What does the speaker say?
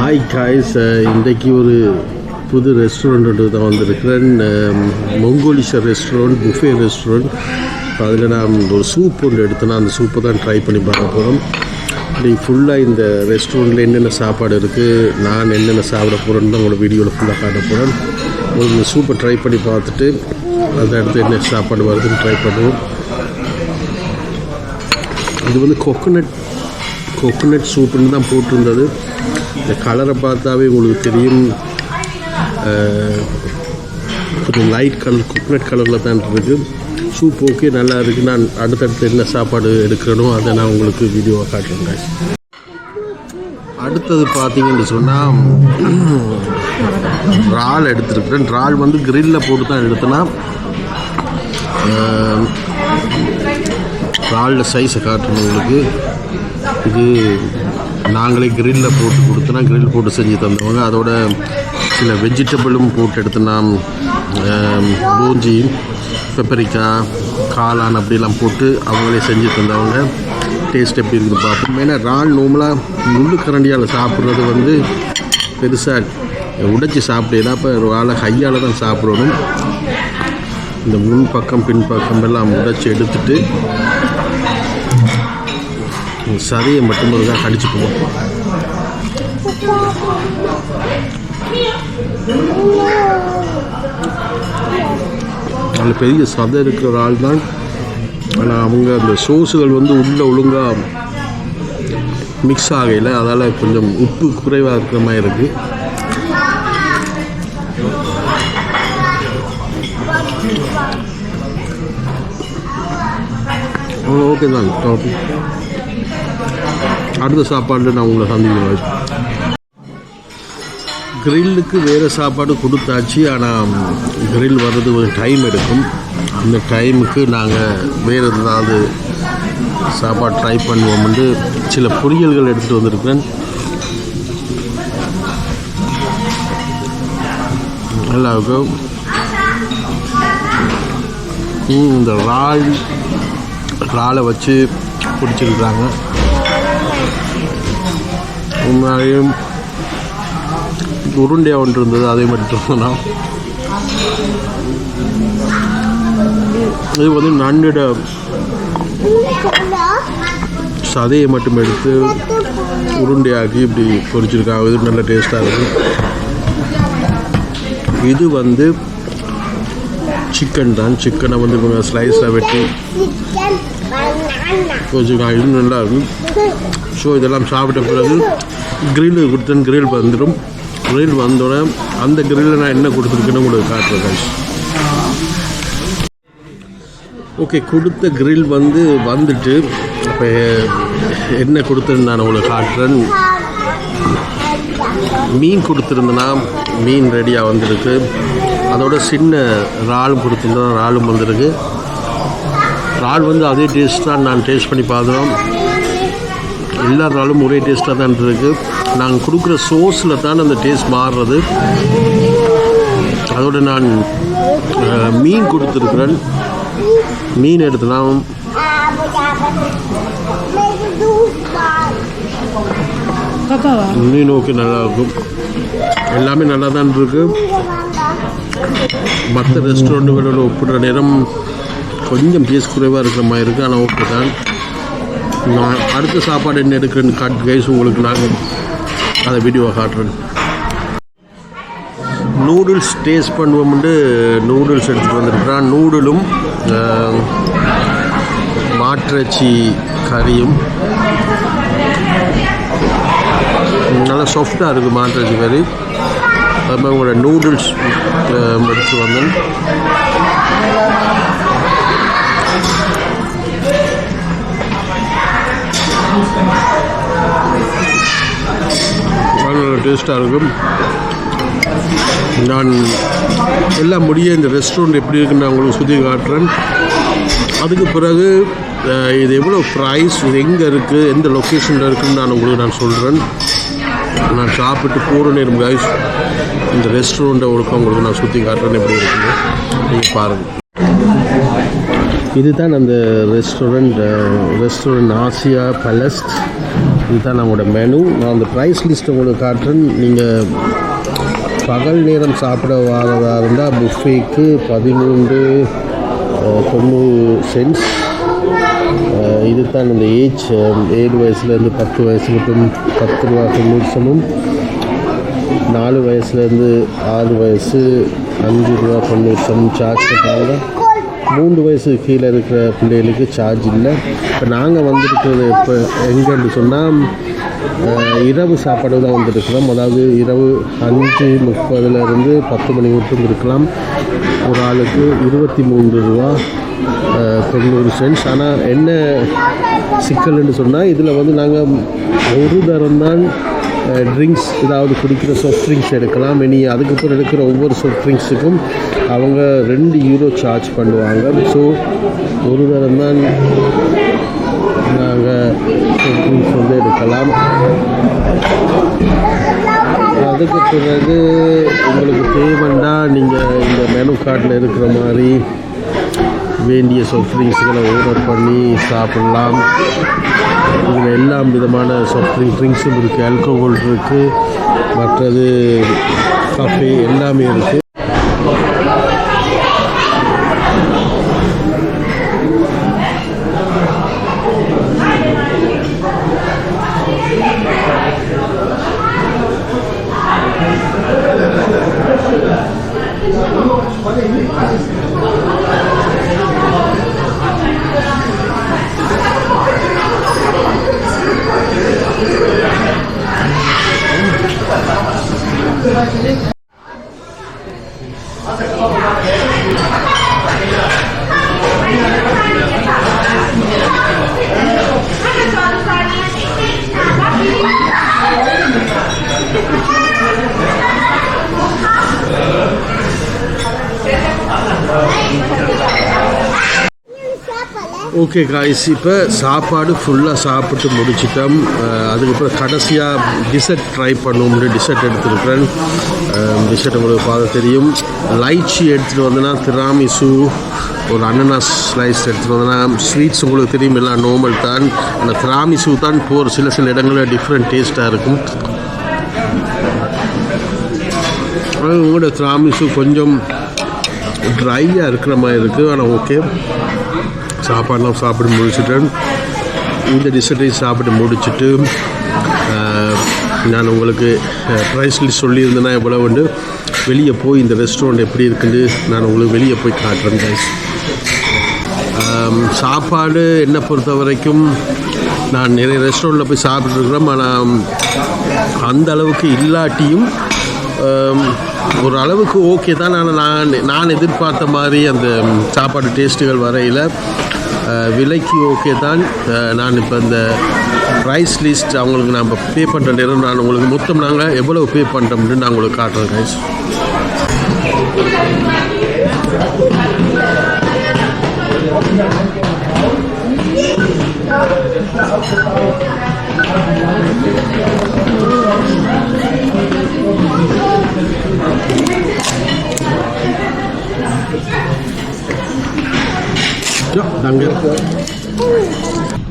Hi guys uh, இன்றைக்கு ஒரு புது ரெஸ்டாரண்ட் தான் வந்திருக்கிறேன். Um, மொங்கோலிஷா ரெஸ்டாரண்ட் புஃபே ரெஸ்டாரண்ட் அதில் நான் ஒரு சூப் ஒன்று எடுத்தேன். அந்த சூப்பை தான் ட்ரை பண்ணி பார்க்க போகிறோம் இப்படி ஃபுல்லாக இந்த ரெஸ்டாரண்ட்டில் என்னென்ன சாப்பாடு இருக்குது நான் என்னென்ன சாப்பிட போகிறேன்னு தான் உங்களோட வீடியோவில் ஃபுல்லாக காட்ட போகிறேன் உங்களுக்கு இந்த சூப்பை ட்ரை பண்ணி பார்த்துட்டு அதை அடுத்து என்ன சாப்பாடு வருதுன்னு ட்ரை பண்ணுவோம். இது வந்து கொக்கனட் கொக்கனட் சூப்புன்னு தான் போட்டிருந்தது. இந்த கலரை பார்த்தாவே உங்களுக்கு தெரியும் கொஞ்சம் லைட் கலர் கொக்கனட் கலரில் தான் இருக்குது சூப் ஓகே நல்லா இருக்குது நான் அடுத்தடுத்து என்ன சாப்பாடு எடுக்கிறனோ அதை நான் உங்களுக்கு வீடியோவாக காட்டுறேன் அடுத்தது பார்த்தீங்கன்னு சொன்னால் இறால் எடுத்துருக்குறேன். இறால் வந்து கிரில்லில் போட்டு தான் எடுத்தேன்னா இறாலில் சைஸை காட்டணும் உங்களுக்கு. இது நாங்களே கிரில்லில் போட்டு கொடுத்தோன்னா கிரில் போட்டு செஞ்சு தந்தவங்க. அதோட சில வெஜிடபிளும் போட்டு எடுத்தோன்னா பூஞ்சி பெப்பரிக்காய் காளான் அப்படிலாம் போட்டு அவங்களே செஞ்சு தந்தவங்க. டேஸ்ட் எப்படி இருக்குது பார்ப்போம். ஏன்னா இறால் நோம்பலாக முள்ளு கரண்டியால் சாப்பிட்றது வந்து பெருசாக உடைச்சி சாப்பிடலாம் இப்போ இறாலை கையால் தான் சாப்பிடணும். இந்த முன் பக்கம் பின் பக்கம் எல்லாம் உடைச்சி எடுத்துட்டு சதையை மட்டும் ஒரு தான் கடிச்சுக்குவோம் அதில் பெரிய சதை இருக்கிற ஆள் தான். ஆனால் அவங்க அந்த சோஸுகள் வந்து உள்ளே ஒழுங்காக மிக்ஸ் ஆகையில் அதால் கொஞ்சம் உப்பு குறைவாக இருக்கிற மாதிரி இருக்குது ஓகே தான். டாபிக் அடுத்த சாப்பாடு நான் உங்களை சந்திக்கிறேன் கிரில்லுக்கு வேறு சாப்பாடு கொடுத்தாச்சு ஆனால் கிரில் வர்றது கொஞ்சம் டைம் எடுக்கும். அந்த டைமுக்கு நாங்கள் வேறு ஏதாவது சாப்பாடு ட்ரை பண்ணுவோம்னு சில பொரியல்கள் எடுத்துகிட்டு வந்திருக்கிறேன். நல்லா இருக்கும் இந்த ரால் ராலை வச்சு பிடிச்சிருக்கிறாங்க. முன்னாடியும் உருண்டையாக ஒன்று இருந்தது அதை மட்டும் சொன்னோம் இது வந்து நண்டிட சதையை மட்டும் எடுத்து உருண்டையாக்கி இப்படி பொரிச்சிருக்காங்க இது நல்ல டேஸ்ட்டாக இருக்குது இது வந்து சிக்கன் தான். சிக்கனை வந்து இவங்க ஸ்லைஸாக வெட்டி. வச்சுருக்காங்க இது நல்லா இருக்கும். ஸோ இதெல்லாம் சாப்பிட்ட பிறகு கிரில் கொடுத்தேன். கிரில் வந்துடும். கிரில் வந்தோடனே அந்த கிரில்ல நான் என்ன கொடுத்துருக்கேன்னு உங்களுக்கு காட்டுறேன். ஓகே கொடுத்த கிரில் வந்து வந்துட்டு அப்போ என்ன கொடுத்தேன்னு நான் உங்களுக்கு காட்டுறேன். மீன் கொடுத்துருந்தேன்னா மீன் ரெடியாக வந்திருக்கு. அதோட சின்ன இறாலும் கொடுத்துருந்தோம் இறாலும் வந்திருக்கு. இறால் வந்து அதே டேஸ்ட் தான் நான் டேஸ்ட் பண்ணி பார்த்தோம் எல்லா இறாலும் ஒரே டேஸ்ட்டாக தான் இருக்குது நாங்கள் கொடுக்குற சோஸில் தான் அந்த டேஸ்ட் மாறுறது. அதோட நான் மீன் கொடுத்துருக்குறேன். மீன் எடுத்தலாம். மீன் ஓகே நல்லா இருக்கும். எல்லாமே நல்லா தான் இருக்கு. மற்ற ரெஸ்டாரண்ட்டுகளோட ஒப்பிடுற நேரம் கொஞ்சம் டேஸ்ட் குறைவாக இருக்கிற மாதிரி இருக்குது ஆனால் ஓகே தான். நான் அடுத்த சாப்பாடு என்ன எடுக்கிறேன்னு காட்டு கைஸ் உங்களுக்கு நாங்கள் அதை வீடியோவை காட்டுறேன். நூடுல்ஸ் டேஸ்ட் பண்ணுவோம்ட்டு நூடுல்ஸ் எடுத்துகிட்டு வந்திருக்கிறான் நூடுலும் ஆஹ், கறியும். நல்லா சாஃப்டாக இருக்குது மாட்டிறைச்சி கறி. அது மாதிரி உங்களோட நூடுல்ஸ் எடுத்து வந்தேன் டேஸ்ட்டாக இருக்கும். நான் எல்லாம் முடிய இந்த ரெஸ்டாரண்ட் எப்படி இருக்குன்னு நான் உங்களுக்கு சுற்றி காட்டுறேன். அதுக்கு பிறகு இது எவ்வளோ ப்ரைஸ் இது எங்கே இருக்குது எந்த லொக்கேஷனில் இருக்குதுன்னு நான் உங்களுக்கு நான் சொல்கிறேன் நான் சாப்பிட்டு போகிற நேரம் காய்ஸ் இந்த ரெஸ்டாரண்ட்டை ஒழுக்கம் உங்களுக்கு நான் சுற்றி காட்டுறேன் எப்படி இருக்குன்னு நீங்கள் பாருங்கள் இதுதான் அந்த ரெஸ்டாரண்ட் ரெஸ்டாரண்ட் ஆசியா பேலஸ் இதுதான் நம்மளோட மெனு நான் அந்த ப்ரைஸ் லிஸ்ட் உங்களுக்கு காட்டுறேன். நீங்கள் பகல் நேரம் சாப்பிட வரதாக இருந்தால் புஃபேக்கு பதிமூன்று தொண்ணூறு சென்ட்ஸ் இதுதான் அந்த இந்த ஏஜ் ஏழு வயசுலேருந்து பத்து வயசுக்கும் பத்து ரூபா தொண்ணூறு சமம் நாலு வயசுலேருந்து ஆறு வயசு அஞ்சு ரூபா தொண்ணூறு சமம் சார்ஜ் பண்ணுறாங்க மூன்று வயசு கீழே இருக்கிற பிள்ளைகளுக்கு சார்ஜ் இல்லை. இப்போ நாங்கள் வந்திருக்கிறது இப்போ எங்கேன்னு சொன்னால் இரவு சாப்பாடு தான் வந்திருக்கிறோம். அதாவது இரவு அஞ்சு முப்பதுலேருந்து பத்து மணி வரைக்கும் இருக்கலாம். ஒரு ஆளுக்கு இருபத்தி மூன்று ரூபா தொண்ணூறு சென்ட்ஸ் ஆனால் என்ன சிக்கல்னு சொன்னால் இதில் வந்து நாங்கள் ஒரு தரம் தான் ட்ரிங்க்ஸ் ஏதாவது குடிக்கிற சாஃப்ட் ட்ரிங்க்ஸ் எடுக்கலாம். இனி அதுக்கப்புறம் எடுக்கிற ஒவ்வொரு சாஃப்ட் ட்ரிங்க்ஸுக்கும் அவங்க ரெண்டு யூரோ சார்ஜ் பண்ணுவாங்க. ஸோ ஒரு தரம் தான் நாங்கள் சாஃப்ட் ட்ரிங்க்ஸ் வந்து எடுக்கலாம். அதுக்கு பிறகு உங்களுக்கு தேவைண்டா நீங்கள் இந்த மெனு கார்டில் இருக்கிற மாதிரி வேண்டிய சாஃப்ட் ட்ரிங்க்ஸுகளை ஆர்டர் பண்ணி சாப்பிடலாம். இதில் எல்லா விதமான சாஃப்ட் ட்ரிங்க் ட்ரிங்க்ஸும் இருக்குது ஆல்கோஹால் இருக்குது மற்றது காஃபி எல்லாமே இருக்குது ஓகே காய்ஸ் இப்போ சாப்பாடு ஃபுல்லாக சாப்பிட்டு முடிச்சிட்டோம். அதுக்கப்புறம் கடைசியாக டிசர்ட் ட்ரை பண்ணுவோம்னு டிசர்ட் எடுத்துருக்குறேன். டிசர்ட் உங்களுக்கு பார்க்க தெரியும். லைச்சி எடுத்துகிட்டு வந்தேன்னா திராமிசு ஒரு அன்னனாஸ் ஸ்லைஸ் எடுத்துகிட்டு வந்தேன்னா ஸ்வீட்ஸ் உங்களுக்கு தெரியும் எல்லாம் நார்மல் தான். அந்த திராமிசு தான் போகிற சில சில இடங்களில் டிஃப்ரெண்ட் டேஸ்ட்டாக இருக்கும். உங்களோட திராமிசு கொஞ்சம் ட்ரையாக இருக்கிற மாதிரி இருக்குது ஆனால் ஓகே சாப்பாடெலாம் சாப்பிட்டு முடிச்சுட்டு இந்த டிசர்ட்டையும் சாப்பிட்டு முடிச்சுட்டு நான் உங்களுக்கு ப்ரைஸ் லிஸ்ட் சொல்லியிருந்தேன்னா எவ்வளோ வந்து வெளியே போய் இந்த ரெஸ்டாரண்ட் எப்படி இருக்குன்னு நான் உங்களுக்கு வெளியே போய் காட்டுறேன் கைஸ் சாப்பாடு என்னை பொறுத்த வரைக்கும் நான் நிறைய ரெஸ்டாரண்ட்டில் போய் சாப்பிட்ருக்குறேன் ஆனால் அந்த அளவுக்கு இல்லாட்டியும் ஒரு அளவுக்கு ஓகே தான். ஆனால் நான் நான் எதிர்பார்த்த மாதிரி அந்த சாப்பாடு டேஸ்ட்டுகள் வரையில் விலைக்கு ஓகே தான். நான் இப்போ இந்த ப்ரைஸ் லிஸ்ட் அவங்களுக்கு நான் இப்போ பே பண்ணுற நேரம் நான் உங்களுக்கு மொத்தம் நாங்கள் எவ்வளோ பே பண்ணுறோம்னு நான் உங்களுக்கு காட்டுறேன் கைஸ் 行，两边。